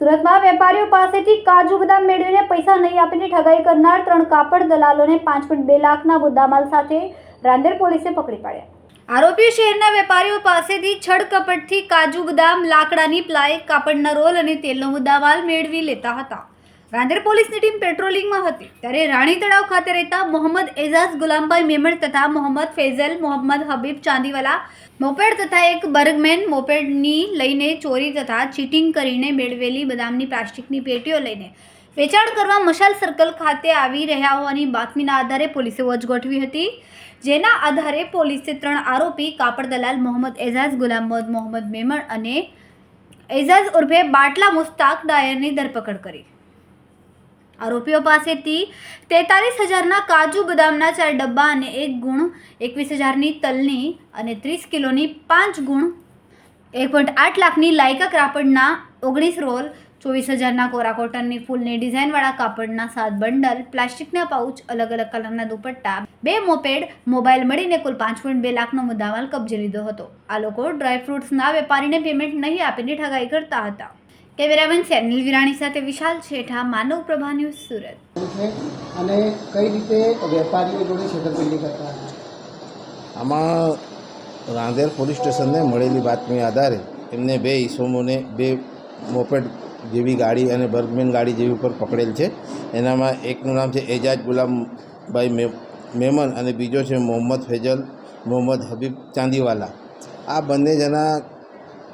સુરતમાં વેપારીઓ પાસેથી કાજુ બદામ મેળવીને પૈસા નહીં આપીને ઠગાઈ કરનાર ત્રણ કાપડ દલાલોને પાંચ પોઈન્ટ બે લાખના મુદ્દામાલ સાથે રાંદેર પોલીસે પકડી પાડ્યા. આરોપીઓ શહેરના વેપારીઓ પાસેથી છડ કપટથી કાજુ બદામ, લાકડાની પ્લાય, કાપડના રોલ અને તેલનો મુદ્દામાલ મેળવી લેતા હતા. રાંદેર પોલીસની ટીમ પેટ્રોલિંગમાં હતી. ત્યારે રાણી તળાવ ખાતે રહેતા મોહમ્મદ એઝાઝ ગુલામભાઈ મેમણ તથા મોહમ્મદ ફૈઝલ મોહમ્મદ હબીબ ચાંદીવાલા મોપેડ તથા એક બર્ગમેન મોપેડની લઈને ચોરી તથા ચીટિંગ કરીને મેળવેલી બદામની પ્લાસ્ટિકની પેટીઓ લઈને વેચાણ કરવા મશાલ સર્કલ ખાતે આવી રહ્યા હોવાની બાતમીના આધારે પોલીસે વોચ ગોઠવી હતી. જેના આધારે પોલીસે ત્રણ આરોપી કાપડ દલાલ મોહમ્મદ એઝાઝ ગુલામદ મોહમ્મદ મેમણ અને એઝાઝ ઉર્ફે બાટલા મુસ્તાક ડાયરની ધરપકડ કરી. આરોપીઓ પાસેથી તેતાલીસ હજારના કાજુ બદામના ચાર ડબ્બા અને એક ગુણ, એકવીસ હજારની તલની અને ત્રીસ કિલોની પાંચ ગુણ, એક પોઈન્ટ આઠ લાખની લાયકા કાપડના ઓગણીસ રોલ, ચોવીસ હજારના કોરા કોટનની ફૂલની ડિઝાઇનવાળા કાપડના સાત બંડલ, પ્લાસ્ટિકના પાઉચ, અલગ અલગ કલરના દુપટ્ટા, બે મોપેડ, મોબાઈલ મળીને કુલ પાંચ પોઈન્ટ બે લાખનો મુદ્દામાલ કબજે લીધો હતો. આ લોકો ડ્રાયફ્રૂટ્સના વેપારીને પેમેન્ટ નહીં આપીને ઠગાઈ કરતા હતા. કેમેરામેન સેનિલ વિરાણી સાથે વિશાલ શેઠા માનવ પ્રભા ન્યૂઝ સુરત. છે અને કઈ રીતે વેપારીઓ જોડે છેતરપિંડી કરતા આમાં રાંદેર પોલીસ સ્ટેશનને મળેલી બાતમી આધારે એમને બે ઈસમોને બે મોપેડ જેવી ગાડી અને બર્ગમેન ગાડી જેવી ઉપર પકડેલ છે. એનામાં એકનું નામ છે એજાજ ગુલામભાઈ મેમન અને બીજો છે મોહમ્મદ ફેજલ મોહમ્મદ હબીબ ચાંદીવાલા. આ બંને જણા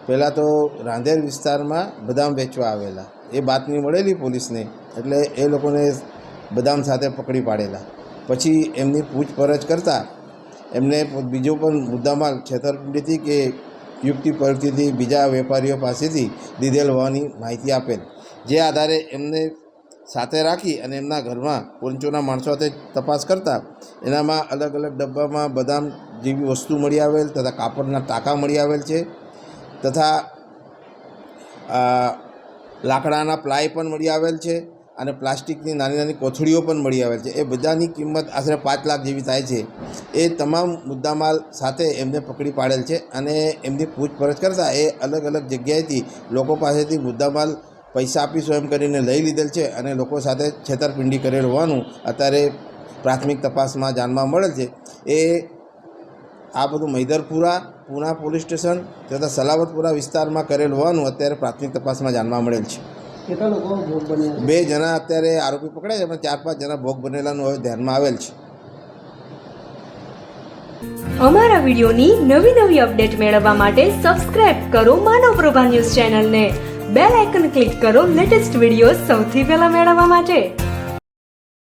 પહેલાં તો રાંદેર વિસ્તારમાં બદામ વેચવા આવેલા. એ બાતમી મળેલી પોલીસને, એટલે એ લોકોને બદામ સાથે પકડી પાડેલા. પછી એમની પૂછપરછ કરતાં એમને બીજો પણ મુદ્દામાલ છેતરપિંડીથી કે યુક્તિ પરથી બીજા વેપારીઓ પાસેથી લીધેલ હોવાની માહિતી આપેલ. જે આધારે એમને સાથે રાખી અને એમના ઘરમાં પંચોના માણસો સાથે તપાસ કરતા એનામાં અલગ અલગ ડબ્બામાં બદામ જેવી વસ્તુ મળી આવેલ તથા કાપડના ટાંકા મળી આવેલ છે. તથા લાકડાના પ્લાય પણ મળી આવેલ છે અને પ્લાસ્ટિકની નાની નાની કોથળીઓ પણ મળી આવેલ છે. એ બધાની કિંમત આશરે પાંચ લાખ જેવી થાય છે. એ તમામ મુદ્દામાલ સાથે એમને પકડી પાડેલ છે અને એમની પૂછપરછ કરતાં એ અલગ અલગ જગ્યાએથી લોકો પાસેથી મુદ્દામાલ પૈસા આપીશું એમ કરીને લઈ લીધેલ છે અને લોકો સાથે છેતરપિંડી કરેલ હોવાનું અત્યારે પ્રાથમિક તપાસમાં જાણવા મળેલ છે. એ આ બધું મૈદરપુરા પૂના પોલીસ સ્ટેશન તથા સલાવતપુરા વિસ્તારમાં કરેલ હોવાનું અત્યારે પ્રાથમિક તપાસમાં જાણવા મળેલ છે. કેટલા લોકો ભોગ બન્યા બે જણા અત્યારે આરોપી પકડાય છે પણ ચાર પાંચ જણા ભોગ બનેલાનું હવે ધ્યાનમાં આવેલ છે. અમારા વિડીયોની નવી નવી અપડેટ મેળવવા માટે સબસ્ક્રાઇબ કરો માનવ પ્રભા ન્યૂઝ ચેનલને. બેલ આઇકન ક્લિક કરો લેટેસ્ટ વીડિયો સૌથી પહેલા મેળવવા માટે.